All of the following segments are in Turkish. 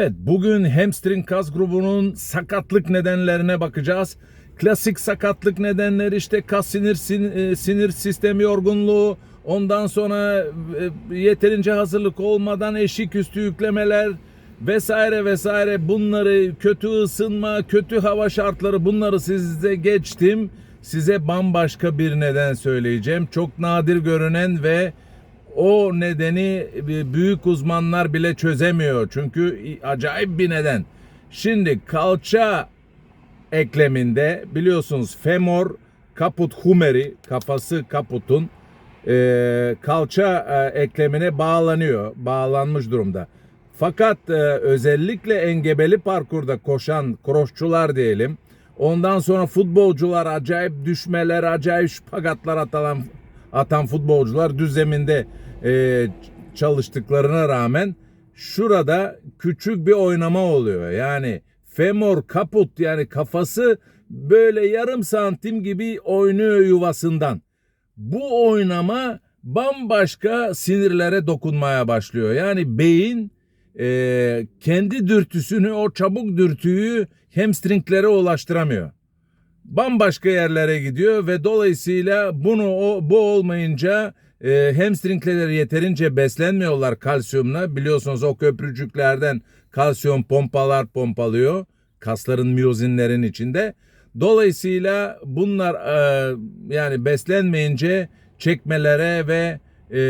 Evet, bugün hamstring kas grubunun sakatlık nedenlerine bakacağız. Klasik sakatlık nedenleri işte kas sinir sin- e, sinir sistemi yorgunluğu, ondan sonra e, yeterince hazırlık olmadan eşik üstü yüklemeler vesaire vesaire bunları kötü ısınma, kötü hava şartları bunları size geçtim. Size bambaşka bir neden söyleyeceğim. Çok nadir görünen ve o nedeni büyük uzmanlar bile çözemiyor. Çünkü acayip bir neden. Şimdi kalça ekleminde biliyorsunuz femor kaput humeri kafası kaputun e, kalça e, eklemine bağlanıyor. Bağlanmış durumda. Fakat e, özellikle engebeli parkurda koşan kroşçular diyelim. Ondan sonra futbolcular acayip düşmeler, acayip şpagatlar atan, atan futbolcular düz zeminde e, çalıştıklarına rağmen şurada küçük bir oynama oluyor. Yani femor kaput yani kafası böyle yarım santim gibi oynuyor yuvasından. Bu oynama bambaşka sinirlere dokunmaya başlıyor. Yani beyin e, kendi dürtüsünü o çabuk dürtüyü hamstringlere ulaştıramıyor. Bambaşka yerlere gidiyor ve dolayısıyla bunu o, bu olmayınca e, hamstringler yeterince beslenmiyorlar kalsiyumla. Biliyorsunuz o köprücüklerden kalsiyum pompalar pompalıyor kasların miyozinlerin içinde. Dolayısıyla bunlar e, yani beslenmeyince çekmelere ve e,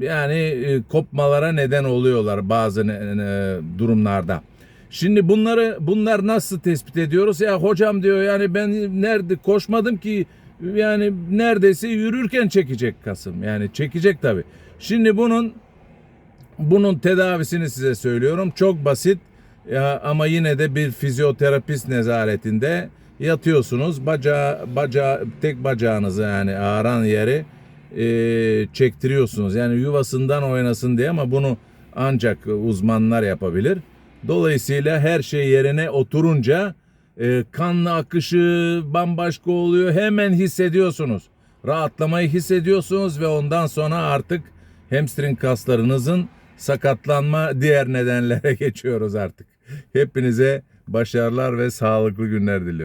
yani e, kopmalara neden oluyorlar bazı e, durumlarda. Şimdi bunları bunlar nasıl tespit ediyoruz? Ya hocam diyor yani ben nerede koşmadım ki yani neredeyse yürürken çekecek kasım. Yani çekecek tabii. Şimdi bunun bunun tedavisini size söylüyorum. Çok basit ya, ama yine de bir fizyoterapist nezaretinde yatıyorsunuz. Bacağı, bacağı, tek bacağınızı yani ağıran yeri e, çektiriyorsunuz. Yani yuvasından oynasın diye ama bunu ancak uzmanlar yapabilir. Dolayısıyla her şey yerine oturunca e, kanlı akışı bambaşka oluyor. Hemen hissediyorsunuz. Rahatlamayı hissediyorsunuz ve ondan sonra artık hamstring kaslarınızın sakatlanma diğer nedenlere geçiyoruz artık. Hepinize başarılar ve sağlıklı günler diliyorum.